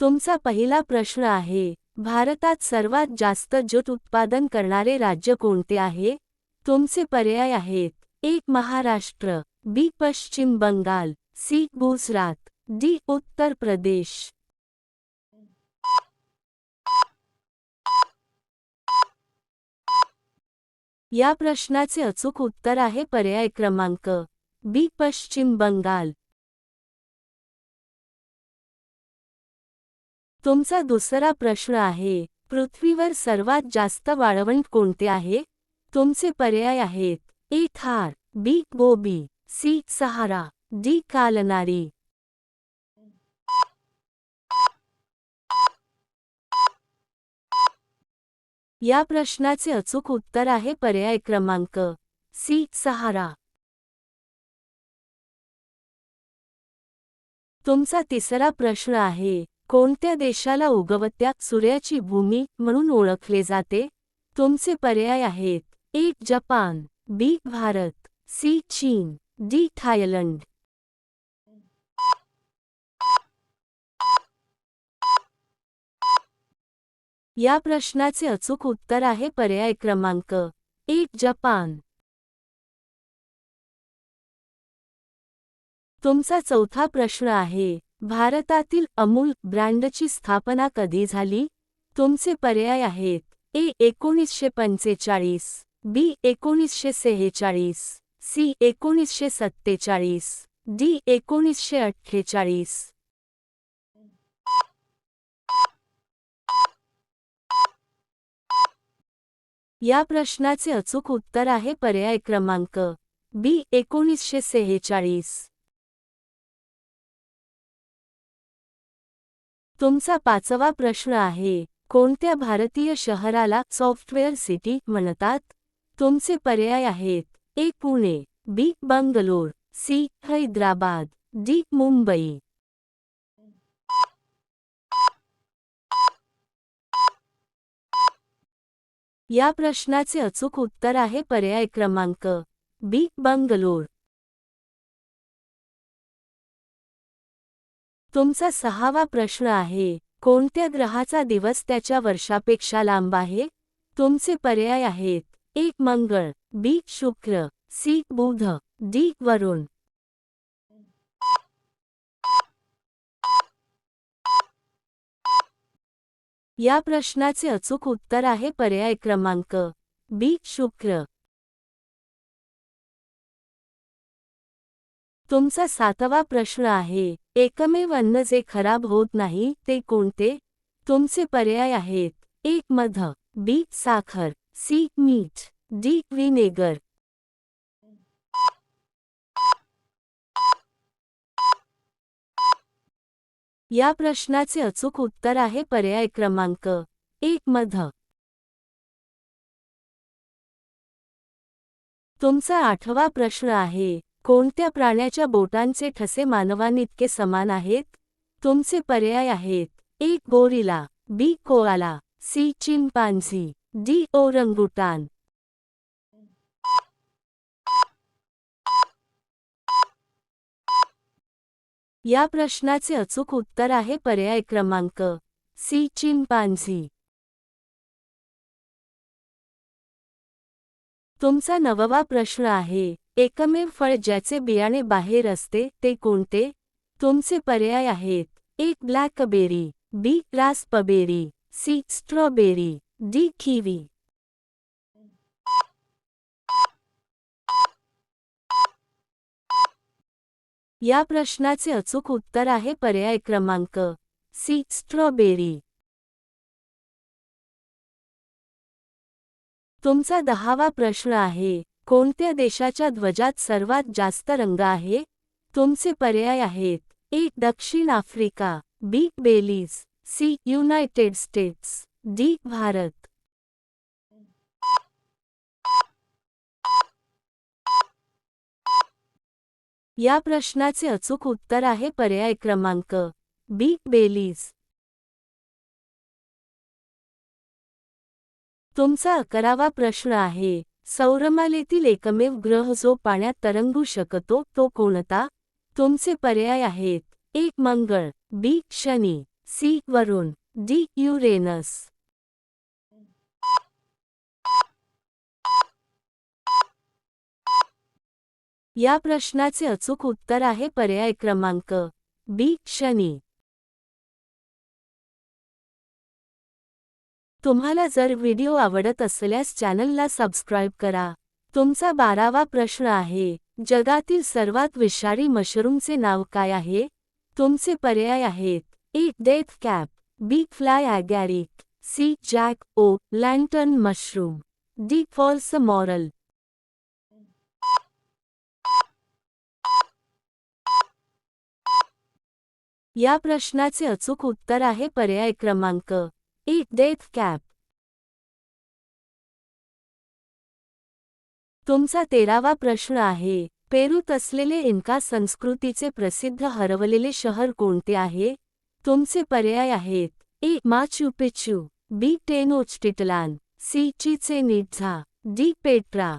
तुमचा पहिला प्रश्न आहे भारतात सर्वात जास्त ज्यूट उत्पादन करणारे राज्य कोणते आहे? तुमचे पर्याय आहेत एक महाराष्ट्र बी पश्चिम बंगाल सी गुजरात डी उत्तर प्रदेश. या प्रश्नाचे अचूक उत्तर आहे पर्याय क्रमांक बी पश्चिम बंगाल तुमचा दुसरा प्रश्न आहे पृथ्वीवर सर्वात जास्त वाळवंट कोणते आहे? तुमचे पर्याय आहेत A Thar B Gobi C Sahara D Kalahari. या प्रश्नाचे अचूक उत्तर आहे पर्याय क्रमांक सी सहारा. तुमचा तिसरा प्रश्न आहे कोणत्या देशाला उगवत्या सूर्याची भूमी म्हणून ओळखले जाते? तुमचे पर्याय आहेत. एक जपान बी भारत सी चीन डी थायलंड. या प्रश्नाचे अचूक उत्तर आहे पर्याय क्रमांक एक जपान. तुमचा चौथा प्रश्न आहे. भारतातील अमूल ब्रँडची स्थापना कधी झाली? तुमचे पर्याय आहेत. ए एकोणीसशे पंचेचाळीस बी एकोणीसशे सेहेचाळीस सी एकोणीसशे सत्तेचाळीस डी एकोणीसशे अठ्ठेचाळीस. या प्रश्नाचे अचूक उत्तर आहे पर्याय क्रमांक बी एकोणीसशे सेहेचाळीस तुमचा पाचवा प्रश्न आहे कोणत्या भारतीय शहराला सॉफ्टवेअर सिटी म्हणतात? तुमचे पर्याय आहेत A Pune B Bangalore C Hyderabad D Mumbai. या प्रश्नाचे अचूक उत्तर आहे पर्याय क्रमांक बी बंगलोर. तुमचा सहावा प्रश्न आहे कोणत्या ग्रहाचा दिवस त्याच्या वर्षापेक्षा लांब आहे? तुमचे पर्याय आहेत एक मंगळ बी शुक्र सी बुध डी वरुण. या प्रश्नाचे अचूक उत्तर आहे पर्याय क्रमांक बी शुक्र. तुमचा सातवा प्रश्न आहे एकमेव अन्न जे खराब होत नाही ते कोणते? तुमचे पर्याय आहेत एक मध बी साखर सी मीठ डी विनेगर या प्रश्नाचे अचूक उत्तर आहे पर्याय क्रमांक एक मध. तुमचा आठवा प्रश्न आहे कोणत्या प्राण्याच्या बोटांचे ठसे मानवांइतके समान आहेत? तुमचे पर्याय आहेत. एक gorilla. B. Koala. C. Chimpanzee. D. Orangutan. या प्रश्नाचे अचूक उत्तर आहे पर्याय क्रमांक सी. चिंपांझी. तुमचा नववा प्रश्न आहे. एकमेव फळ ज्याचे बियाणे बाहेर असते ते कोणते? तुमचे पर्याय आहेत. एक blackberry B raspberry C strawberry D kiwi. या प्रश्नाचे अचूक उत्तर आहे पर्याय क्रमांक सी स्ट्रॉबेरी. तुमचा दहावा प्रश्न आहे कोणत्या देशाच्या ध्वजात सर्वात जास्त रंग आहे? तुमचे पर्याय आहेत. एक दक्षिण Africa. B. Belize. C. United States. D. Bharat. या प्रश्नाचे अचूक उत्तर आहे पर्याय क्रमांक बी. बेलीज. तुमचा अकरावा प्रश्न आहे. सौरमालेतील एकमेव ग्रह जो पाण्यात तरंगू शकतो तो कोणता? तुमचे पर्याय आहेत. एक मंगळ. बी. शनी. सी. वरुण. डी. युरेनस. या प्रश्नाचे अचूक उत्तर आहे पर्याय क्रमांक. बी. शनी. तुम्हाला जर व्हिडिओ आवडत असल्यास चॅनलला सबस्क्राईब करा. तुमचा बारावा प्रश्न आहे जगातील सर्वात विषारी मशरूमचे नाव काय आहे? तुमचे पर्याय आहेत A death cap B fly agaric C jack o lantern mushroom D false morel. या प्रश्नाचे अचूक उत्तर आहे पर्याय क्रमांक Eat डेथ कॅप तुमचा तेरावा प्रश्न आहे पेरूत असलेले इन्का संस्कृतीचे प्रसिद्ध हरवलेले शहर कोणते आहे? तुमचे पर्याय आहेत A Machu Picchu B Tenochtitlan C Chichen Itza D Petra.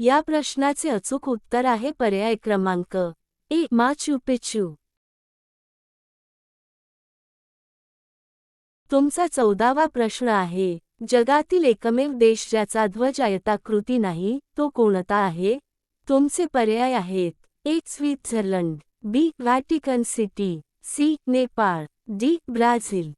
या प्रश्नाचे अचूक उत्तर आहे पर्याय क्रमांक ए माचू पिच्चू तुमचा चौदावा प्रश्न आहे जगातील एकमेव देश ज्याचा ध्वज आयताकृती नाही तो कोणता आहे? तुमचे पर्याय आहेत A Switzerland B Vatican City C Nepal D Brazil.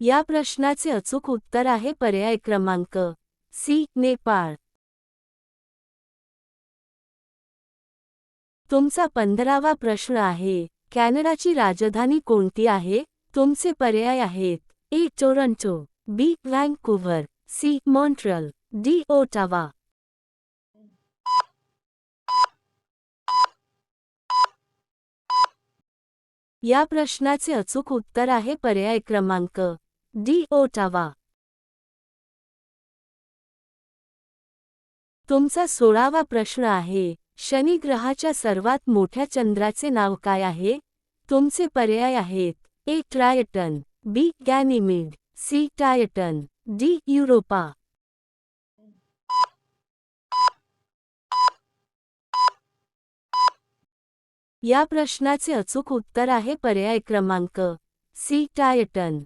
या प्रश्नाचे अचूक उत्तर आहे पर्याय क्रमांक सी नेपाळ तुमचा पंधरावा प्रश्न आहे, कॅनडाची राजधानी कोणती आहे? तुमचे पर्याय आहेत, A, Toronto, B, Vancouver, C Montreal D, Ottawa. या प्रश्नाचे अचूक उत्तर आहे पर्याय क्रमांक, डी, ओटावा. तुमचा सोळावा प्रश्न आहे शनी ग्रहाच्या सर्वात मोठ्या चंद्राचे नाव काय आहे? तुमचे पर्याय आहेत A Triton B Ganymede C Titan D Europa. या प्रश्नाचे अचूक उत्तर आहे पर्याय क्रमांक सी टायटन.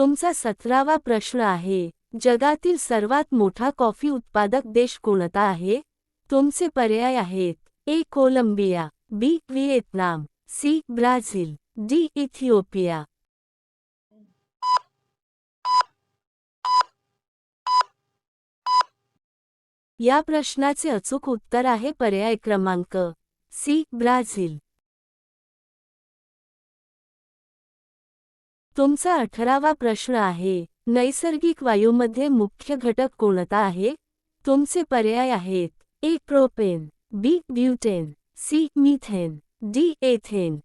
तुमचा सतरावा प्रश्न आहे जगातील सर्वात मोठा कॉफी उत्पादक देश कोणता आहे? तुमचे पर्याय आहेत A Colombia B Vietnam C Brazil D Ethiopia. या प्रश्नाचे अचूक उत्तर आहे पर्याय क्रमांक सी ब्राझील. तुमचा अठरावा प्रश्न आहे नैसर्गिक वायूमध्ये मुख्य घटक कोणता आहे? तुमचे पर्याय आहेत A propane B butane C methane D ethane.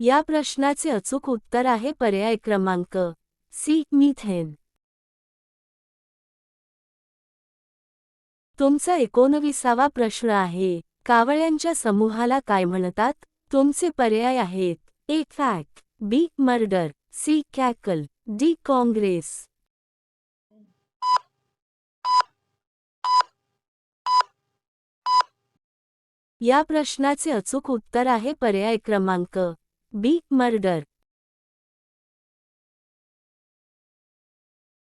या प्रश्नाचे अचूक उत्तर आहे पर्याय क्रमांक सी मिथेन. तुमचा एकोणविसावा प्रश्न आहे कावळ्यांच्या समूहाला काय म्हणतात? तुमचे पर्याय आहेत. A fact B murder C cackle D congress. या प्रश्नाचे अचूक उत्तर आहे पर्याय क्रमांक बी मर्डर.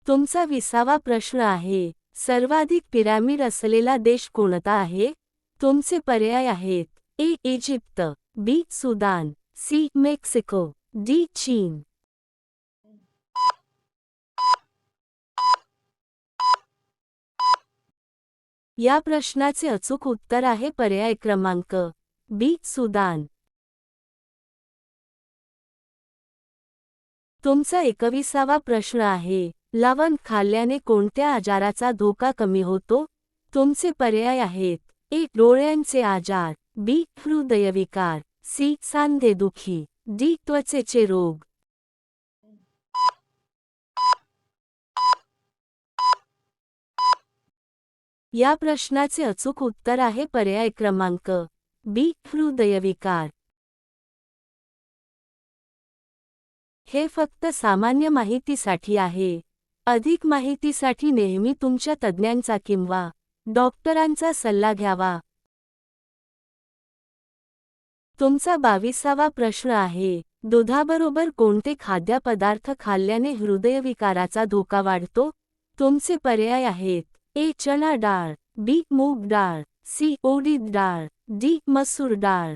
तुमचा विसावा प्रश्न आहे. सर्वाधिक पिरामिड असलेला देश कोणता आहे? तुमचे पर्याय आहेत. A Egypt. B Sudan. C Mexico. D चीन. या प्रश्नाचे अचूक उत्तर आहे पर्याय क्रमांक बी सुदान. तुमचा एकविसावा प्रश्न आहे. लवण खाल्ल्याने कोणत्या आजाराचा धोका कमी होतो? तुमचे पर्याय आहेत. ए डोळ्यांचे आजार बी हृदयविकार सी सांधेदुखी डी त्वचेचे रोग. या प्रश्नाचे अचूक उत्तर आहे पर्याय क्रमांक बी हृदयविकार. हे फक्त सामान्य माहितीसाठी आहे. अधिक माहितीसाठी नेहमी तुमच्या तज्ज्ञांचा किंवा डॉक्टरांचा सल्ला घ्यावा. तुमचा बावीसावा प्रश्न आहे दुधाबरोबर कोणते खाद्यपदार्थ खाल्ल्याने हृदयविकाराचा धोका वाढतो? तुमचे पर्याय आहेत ए चणा डाळ बी मूग डाळ सी उडीद डाळ डी मसूर डाळ.